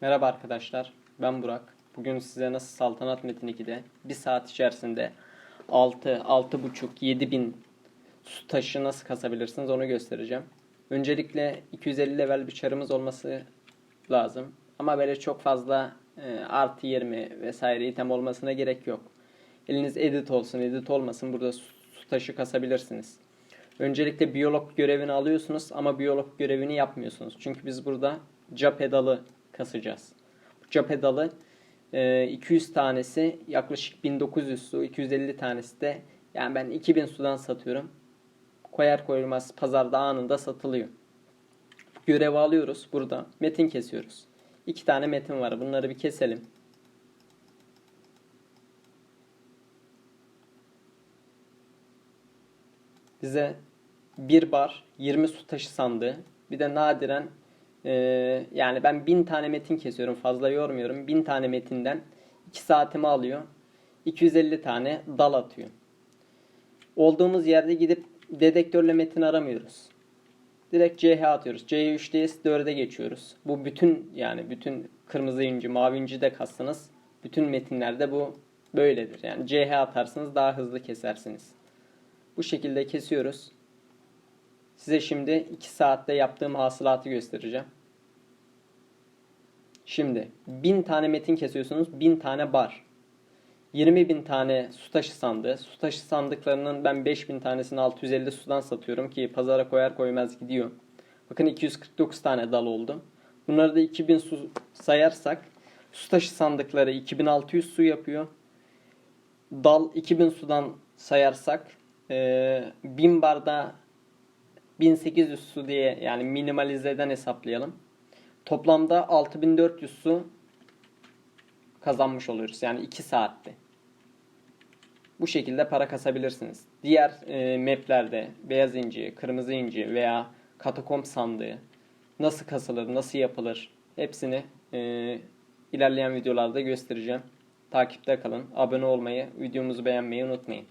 Merhaba arkadaşlar, ben Burak. Bugün size nasıl Saltanat Metin 2'de bir saat içerisinde 6, 6.5, 7 bin su taşı nasıl kasabilirsiniz onu göstereceğim. Öncelikle 250 level bir çarımız olması lazım. Ama böyle çok fazla e, artı 20 vesaire item olmasına gerek yok. Eliniz edit olsun, edit olmasın burada su, taşı kasabilirsiniz. Öncelikle biyolog görevini alıyorsunuz ama biyolog görevini yapmıyorsunuz. Çünkü biz burada ca pedalı kasacağız. Ca pedalı e, 200 tanesi yaklaşık 1900 su, 250 tanesi de yani ben 2000 sudan satıyorum. Koyar koyulmaz pazarda anında satılıyor. Görevi alıyoruz burada. Metin kesiyoruz. İki tane metin var. Bunları bir keselim. bize bir bar 20 su taşı sandığı bir de nadiren e, yani ben 1000 tane metin kesiyorum fazla yormuyorum. 1000 tane metinden 2 saatimi alıyor. 250 tane dal atıyor. Olduğumuz yerde gidip dedektörle metin aramıyoruz. Direkt CH atıyoruz. C3'deyiz 4'e geçiyoruz. Bu bütün yani bütün kırmızı inci mavi inci de kastınız. Bütün metinlerde bu böyledir. Yani CH atarsınız daha hızlı kesersiniz. Bu şekilde kesiyoruz. Size şimdi 2 saatte yaptığım hasılatı göstereceğim. Şimdi 1000 tane metin kesiyorsunuz. 1000 tane bar. 20 bin tane su taşı sandığı. Su taşı sandıklarının ben 5000 tanesini 650 sudan satıyorum ki pazara koyar koymaz gidiyor. Bakın 249 tane dal oldu. Bunları da 2000 su sayarsak su taşı sandıkları 2600 su yapıyor. Dal 2000 sudan sayarsak e, 1000 barda 1800 su diye yani minimalizeden hesaplayalım. Toplamda 6400 su kazanmış oluyoruz. Yani 2 saatte. Bu şekilde para kasabilirsiniz. Diğer e, maplerde beyaz inci, kırmızı inci veya katakomb sandığı nasıl kasılır, nasıl yapılır hepsini e, ilerleyen videolarda göstereceğim. Takipte kalın. Abone olmayı, videomuzu beğenmeyi unutmayın.